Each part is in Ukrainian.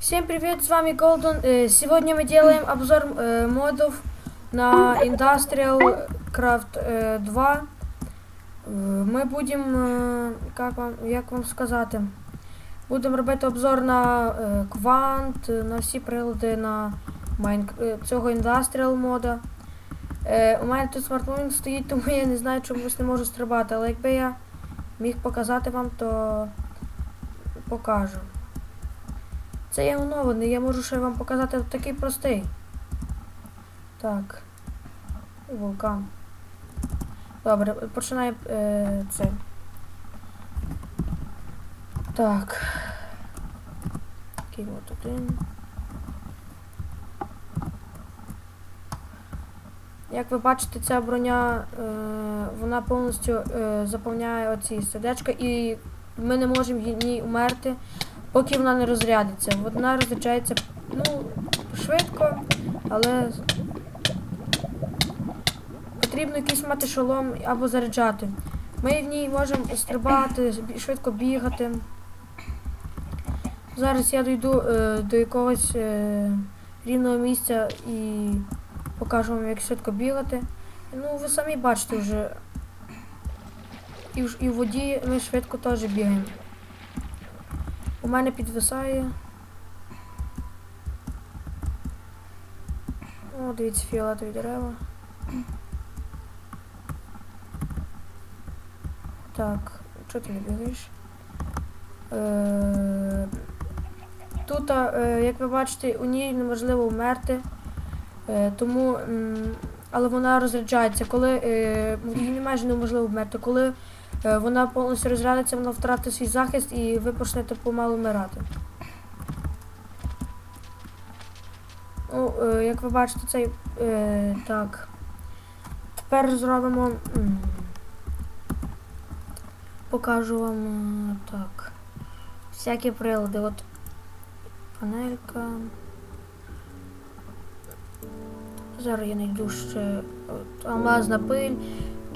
Всем привет, с вами Golden. Э, Сегодня мы делаем обзор э, модов на Industrial Craft э, 2. Е, Ми будемо, е, як вам, як вам сказати, будемо робити обзор на е, квант, е, на всі прилади на Майнк... е, цього Industrial мода. Е, у мене тут смартфон стоїть, тому я не знаю, чомусь не можу стрибати, але якби я міг показати вам, то покажу. Це є оновлений, я можу ще вам показати такий простий. Так. Вулкан. Добре, починає е, це. Так. Такий от один. Як ви бачите, ця броня, е, вона повністю е, заповняє оці сердечка і ми не можемо в ній умерти, поки вона не розрядиться. Вона розряджається ну, швидко, але потрібно якийсь мати шолом або заряджати. Ми в ній можемо стрибати, швидко бігати. Зараз я дійду е, до якогось е, рівного місця і покажу вам, як швидко бігати. Ну, ви самі бачите вже. І в, воді ми швидко теж бігаємо. У мене підвисає. О, дивіться, фіолетові дерева. Так, чого ти не бігаєш? Е, Тут, е, як ви бачите, у ній неможливо вмерти. Е, тому, але вона розряджається. Коли е, майже неможливо вмерти. Коли вона повністю розрядиться, вона втратить свій захист і ви почнете помалу вмирати. Ну, е, як ви бачите, цей е, так. Тепер зробимо. Покажу вам е, так. Всякі прилади. От панелька. Зараз я знайду ще алмазна пиль.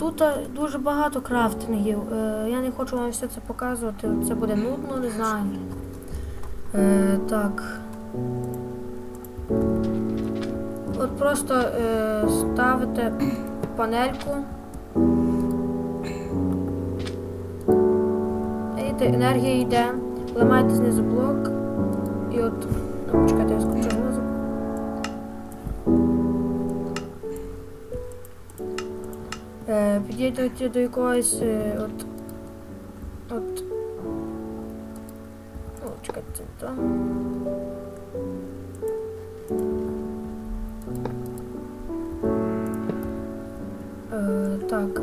Тут е, дуже багато крафтингів. Е, я не хочу вам все це показувати. Це буде нудно, не знаю. Е, так. От просто ставите панельку. Енергія йде. Ламаєте знизу блок. І от. Ну, я скочу підійдете до якогось е, от. От. О, чекайте. Е, так.